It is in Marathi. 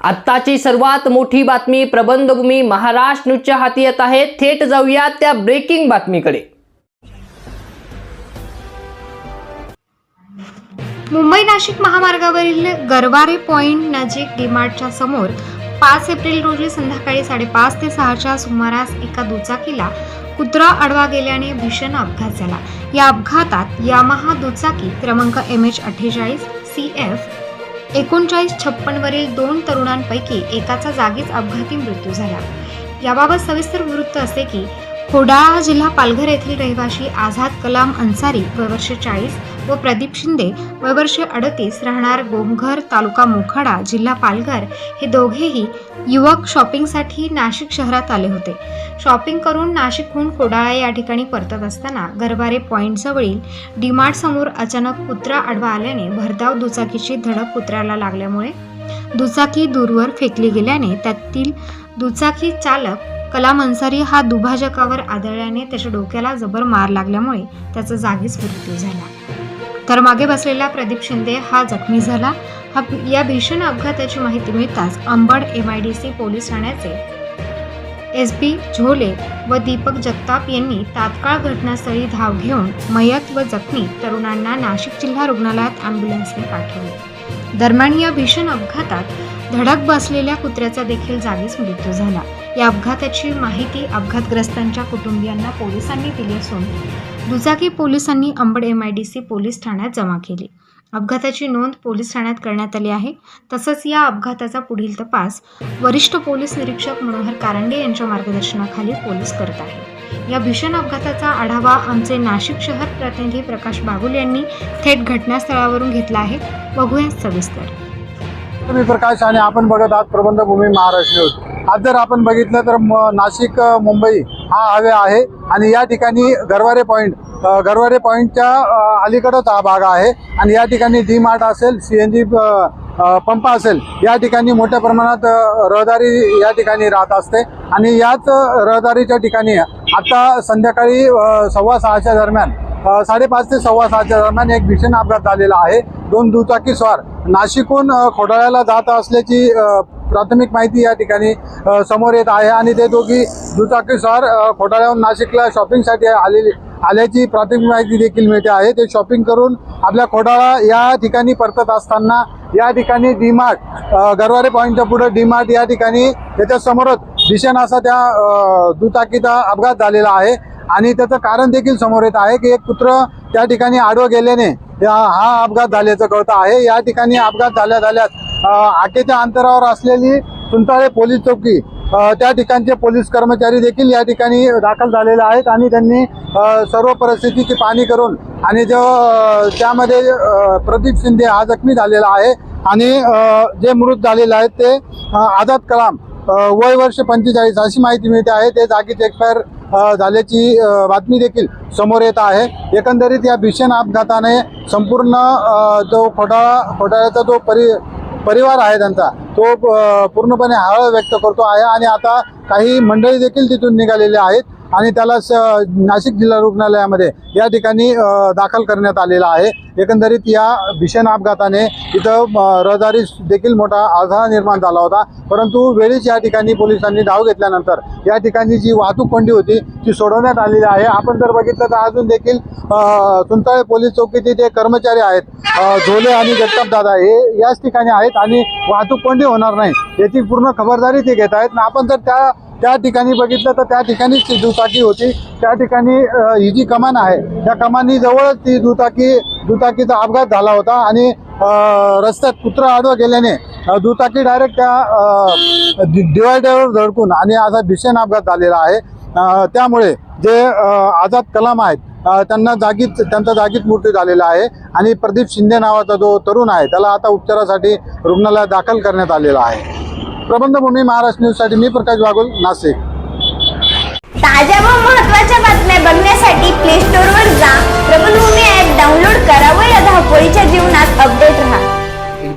आत्ताची सर्वात मोठी बातमी प्रबंधभूमी महाराष्ट्र न्यूजच्या हाती येत आहे. थेट जाऊया त्या ब्रेकिंग बातमीकडे. मुंबई नाशिक महामार्गावरील गरवारे पॉइंट नजीक डीमार्टच्या समोर पाच एप्रिल रोजी संध्याकाळी साडेपाच ते सहाच्या सुमारास एका दुचाकीला कुत्रा आडवा गेल्याने भीषण अपघात झाला. या अपघातात यामाहा दुचाकी क्रमांक एम एच अठ्ठेचाळीस सी एफ एकोणचाळीस छप्पनवरील दोन तरुणांपैकी एकाचा जागीच अपघाती मृत्यू झाला. याबाबत सविस्तर वृत्त असे की खोडाळा जिल्हा पालघर येथील रहिवाशी आझाद कलाम अन्सारी वयवर्षे चाळीस व प्रदीप शिंदे वयवर्षे अडतीस राहणार गोमघर तालुका मोखाडा जिल्हा पालघर हे दोघेही युवक शॉपिंगसाठी नाशिक शहरात आले होते. शॉपिंग करून नाशिकहून खोडाळा या ठिकाणी परतत असताना गरवारे पॉईंटजवळील जवळील समोर अचानक कुत्रा आडवा आल्याने भरधाव दुचाकीची धडक कुत्र्याला लागल्यामुळे दुचाकी दूरवर फेकली गेल्याने त्यातील दुचाकी चालक कलाम अन्सारी हा दुभाजकावर आदळल्याने त्याच्या डोक्याला जबर मार लागल्यामुळे त्याचा जागीच मृत्यू झाला. तर मागे बसलेला प्रदीप शिंदे हा जखमी झाला. हा या भीषण अपघाताची माहिती मिळताच Ambad M I D C police ठाण्याचे एस बी झोले व दीपक जगताप यांनी तात्काळ घटनास्थळी धाव घेऊन मयत व जखमी तरुणांना नाशिक जिल्हा रुग्णालयात अँब्युलन्सने पाठवले. दरम्यान या भीषण अपघातात धडक बसलेल्या कुत्र्याचा देखील जागीच मृत्यू झाला. या अपघाताची माहिती अपघातग्रस्तांच्या कुटुंबियांना पोलिसांनी दिली असून दुचाकी पोलिसांनी Ambad M I D C police ठाण्यात जमा केली. अपघाताची नोंद पोलीस ठाण्यात करण्यात आली आहे. तसंच या अपघाताचा पुढील तपास वरिष्ठ पोलीस निरीक्षक मनोहर कारंडे यांच्या मार्गदर्शनाखाली पोलीस करत आहे. या भीषण अपघाताचा आढावा आमचे नाशिक शहर प्रतिनिधी प्रकाश बागुल यांनी थेट घटनास्थळावरून घेतला आहे. बघूया सविस्तर. मी प्रकाश आणि आपण बघत आहात प्रबंधभूमी महाराष्ट्र न्यूज. आज जर आपण बघितलं तर म- नाशिक मुंबई हा हवे आहे आणि या ठिकाणी गरवारे पॉईंट गरवारे पॉईंटच्या अलीकडंच हा भाग आहे. आणि या ठिकाणी डी मार्ट असेल सी एन जी पंप असेल या ठिकाणी मोठ्या प्रमाणात रहदारी या ठिकाणी राहत असते. आणि याच रहदारीच्या ठिकाणी आता संध्याकाळी सव्वा सहाच्या दरम्यान साडेपाच ते सव्वा सहाच्या दरम्यान एक भीषण अपघात झालेला आहे. दोन दुचाकी स्वार नाशिकहून खोडाळ्याला जात असल्याची प्राथमिक माहिती या ठिकाणी समोर येत आहे. आणि ते दोघी दुचाकी खोटाळ्याहून नाशिकला शॉपिंगसाठी आलेली आल्याची प्राथमिक माहिती देखील मिळते आहे. ते शॉपिंग करून आपल्या खोटाळा या ठिकाणी परतत असताना या ठिकाणी डीमार्ट गरवारे पॉईंटच्या पुढे डीमार्ट या ठिकाणी त्याच्यासमोरच भीषण असा त्या दुचाकीचा अपघात झालेला आहे. आणि त्याचं कारण देखील समोर येत आहे की एक कुत्र त्या ठिकाणी आडवं गेल्याने या- हा अपघात झाल्याचं कळतं आहे. या ठिकाणी अपघात झाल्या झाल्यास आकेच्या अंतरावर असलेली सुंताळे पोलीस चौकी त्या ठिकाणचे पोलीस कर्मचारी देखील या ठिकाणी दाखल झालेले आहेत आणि त्यांनी सर्व परिस्थितीची पाहणी करून आणि जो त्यामध्ये प्रदीप शिंदे हा जखमी झालेला आहे आणि जे मृत झालेले आहेत ते आझाद कलाम वय वर्ष पंचेचाळीस अशी माहिती मिळते आहे. ते जागीच एक्सपायर झाल्याची बातमी देखील समोर येत आहे. एकंदरीत या भीषण अपघाताने संपूर्ण जो खोटाळा खोटाळ्याचा जो परि परिवार आहे त्यांचा. तो पूर्णपणे हळ व्यक्त करतो आहे आणि आता काही मंडळी देखील तिथून निघालेले आहेत. आणि त्याला स नाशिक जिल्हा रुग्णालयामध्ये या ठिकाणी दाखल करण्यात आलेला आहे. एकंदरीत या भीषण अपघाताने इथं रहदारी देखील मोठा अडथळा निर्माण झाला होता. परंतु वेळीच या ठिकाणी पोलिसांनी धाव घेतल्यानंतर या ठिकाणी जी वाहतूक कोंडी होती ती सोडवण्यात आलेली आहे. आपण जर बघितलं तर अजून देखील सुंताळे पोलीस चौकीचे जे कर्मचारी आहेत झोले आणि जगताप दादा हे याच ठिकाणी आहेत आणि वाहतूक कोंडी होणार नाही याची पूर्ण खबरदारी ते घेत आहेत. आपण जर त्या त्या ठिकाणी बघितलं तर त्या ठिकाणीच ती दुचाकी होती. त्या ठिकाणी ही जी कमान आहे त्या कमानी जवळच ती दुचाकी दुचाकीचा अपघात झाला होता आणि रस्त्यात कुत्र आडवं गेल्याने दुचाकी डायरेक्ट त्या डिवायडरवर धडकून आणि असा भीषण अपघात झालेला आहे. त्यामुळे जे आझाद कलाम आहेत त्यांना जागीच त्यांचा जागीच मृत्यू झालेला आहे आणि प्रदीप शिंदे नावाचा जो तरुण आहे त्याला आता उपचारासाठी रुग्णालयात दाखल करण्यात आलेला आहे. प्रबंधभूमी महाराष्ट्र न्यूजसाठी मी प्रकाश बागुल नाशिक. ताज्या व महत्त्वाच्या बातम्या बघण्यासाठी प्ले स्टोर वर जा. प्रबंधभूमी ऍप डाउनलोड करा व या धावपळीच्या जीवनात अपडेट राहा.